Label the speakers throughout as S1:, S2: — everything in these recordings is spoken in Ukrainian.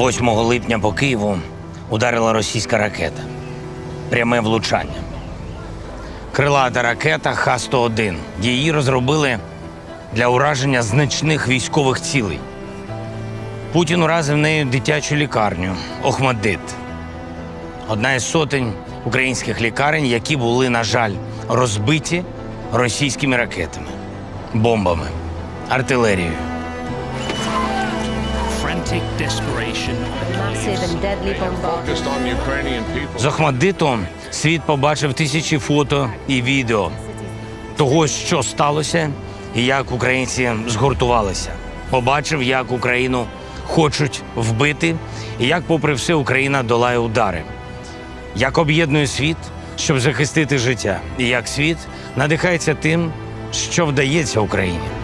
S1: 8 липня по Києву ударила російська ракета. Пряме влучання. Крилата ракета Х-101. Її розробили для ураження значних військових цілей. Путін уразив нею дитячу лікарню Охмадит. Одна із сотень українських лікарень, які були, на жаль, розбиті російськими ракетами, бомбами, артилерією. З Охмадиту світ побачив тисячі фото і відео того, що сталося, і як українці згуртувалися. Побачив, як Україну хочуть вбити, і як, попри все, Україна долає удари. Як об'єднує світ, щоб захистити життя, і як світ надихається тим, що вдається Україні.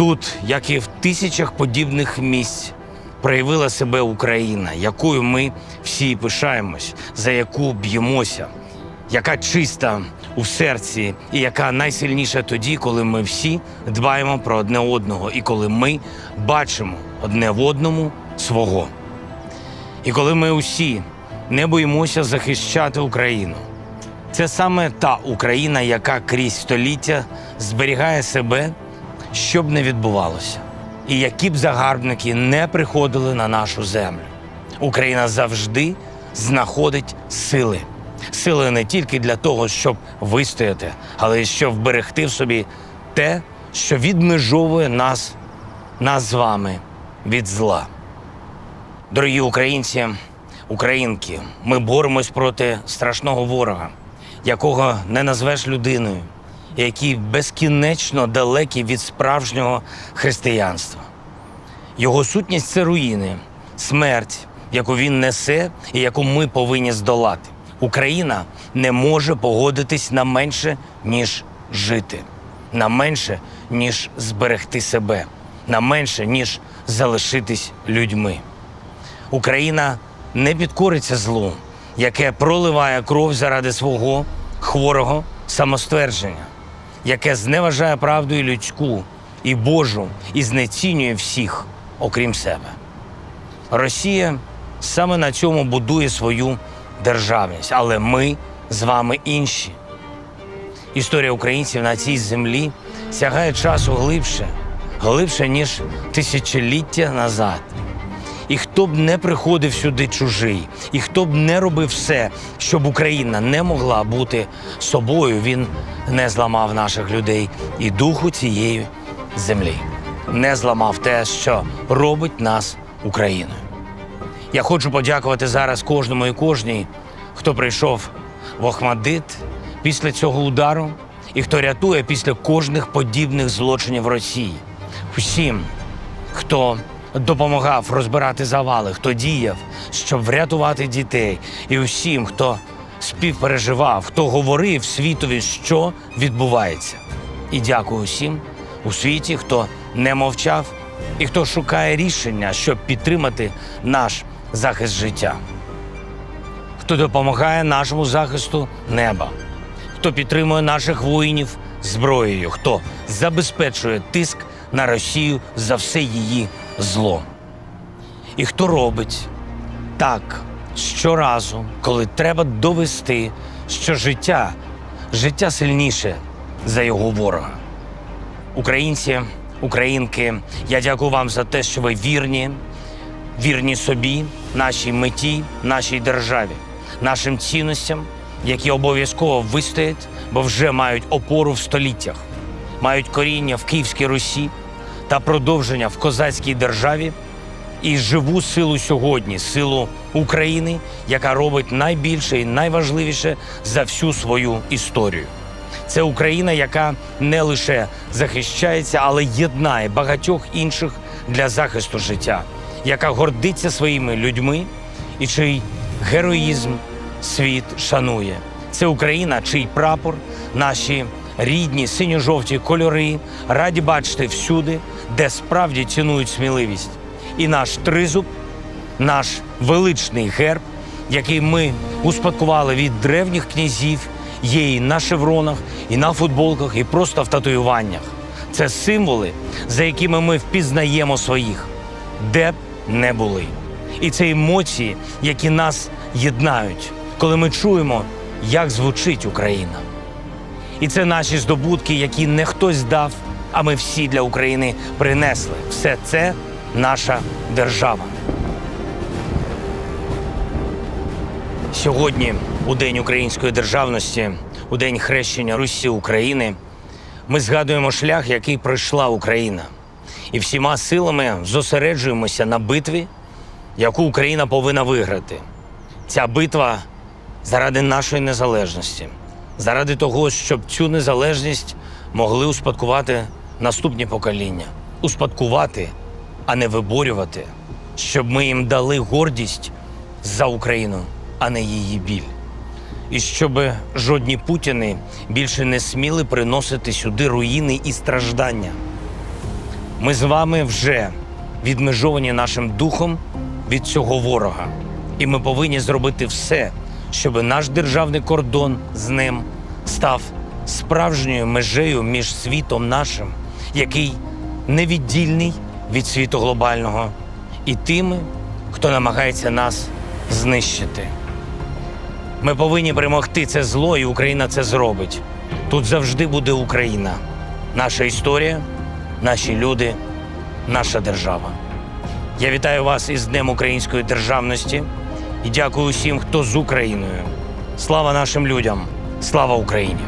S1: Тут, як і в тисячах подібних місць, проявила себе Україна, якою ми всі пишаємось, за яку б'ємося, яка чиста у серці, і яка найсильніша тоді, коли ми всі дбаємо про одне одного, і коли ми бачимо одне в одному свого. І коли ми усі не боїмося захищати Україну. Це саме та Україна, яка крізь століття зберігає себе, щоб не відбувалося. І які б загарбники не приходили на нашу землю. Україна завжди знаходить сили. Сили не тільки для того, щоб вистояти, але й щоб вберегти в собі те, що відмежовує нас, нас з вами від зла. Дорогі українці, українки, ми боремось проти страшного ворога, якого не назвеш людиною, і який безкінечно далекий від справжнього християнства. Його сутність це руїни, смерть, яку він несе і яку ми повинні здолати. Україна не може погодитись на менше, ніж жити, на менше, ніж зберегти себе, на менше, ніж залишитись людьми. Україна не підкориться злу, яке проливає кров заради свого хворого самоствердження, яке зневажає правду і людську, і Божу, і знецінює всіх, окрім себе. Росія саме на цьому будує свою державність, але ми з вами інші. Історія українців на цій землі сягає часу глибше, глибше, ніж тисячоліття назад. І хто б не приходив сюди чужий, і хто б не робив все, щоб Україна не могла бути собою, він не зламав наших людей і духу цієї землі, не зламав те, що робить нас Україною. Я хочу подякувати зараз кожному і кожній, хто прийшов в Охмадит після цього удару і хто рятує після кожних подібних злочинів Росії. Всім, хто допомагав розбирати завали, хто діяв, щоб врятувати дітей, і усім, хто співпереживав, хто говорив світові, що відбувається. І дякую усім у світі, хто не мовчав і хто шукає рішення, щоб підтримати наш захист життя, хто допомагає нашому захисту неба, хто підтримує наших воїнів зброєю, хто забезпечує тиск на Росію за все її зло. І хто робить так щоразу, коли треба довести, що життя, життя сильніше за його ворога. Українці, українки, я дякую вам за те, що ви вірні, вірні собі, нашій меті, нашій державі, нашим цінностям, які обов'язково вистоять, бо вже мають опору в століттях, мають коріння в Київській Русі та продовження в козацькій державі і живу силу сьогодні, силу України, яка робить найбільше і найважливіше за всю свою історію. Це Україна, яка не лише захищається, але єднає багатьох інших для захисту життя, яка гордиться своїми людьми і чий героїзм світ шанує. Це Україна, чий прапор, наші рідні синьо-жовті кольори раді бачити всюди, де справді цінують сміливість. І наш тризуб, наш величний герб, який ми успадкували від древніх князів, є і на шевронах, і на футболках, і просто в татуюваннях. Це символи, за якими ми впізнаємо своїх, де б не були. І це емоції, які нас єднають, коли ми чуємо, як звучить Україна. І це наші здобутки, які не хтось дав, а ми всі для України принесли. Все це наша держава. Сьогодні, у День української державності, у День хрещення Русі України, ми згадуємо шлях, який пройшла Україна, і всіма силами зосереджуємося на битві, яку Україна повинна виграти. Ця битва заради нашої незалежності, заради того, щоб цю незалежність могли успадкувати наступні покоління, успадкувати, а не виборювати, щоб ми їм дали гордість за Україну, а не її біль. І щоб жодні путіни більше не сміли приносити сюди руїни і страждання. Ми з вами вже відмежовані нашим духом від цього ворога. І ми повинні зробити все, щоб наш державний кордон з ним став справжньою межею між світом нашим, який невіддільний від світу глобального, і тими, хто намагається нас знищити. Ми повинні перемогти це зло, і Україна це зробить. Тут завжди буде Україна, наша історія, наші люди, наша держава. Я вітаю вас із Днем Української державності і дякую усім, хто з Україною. Слава нашим людям! Слава Україні!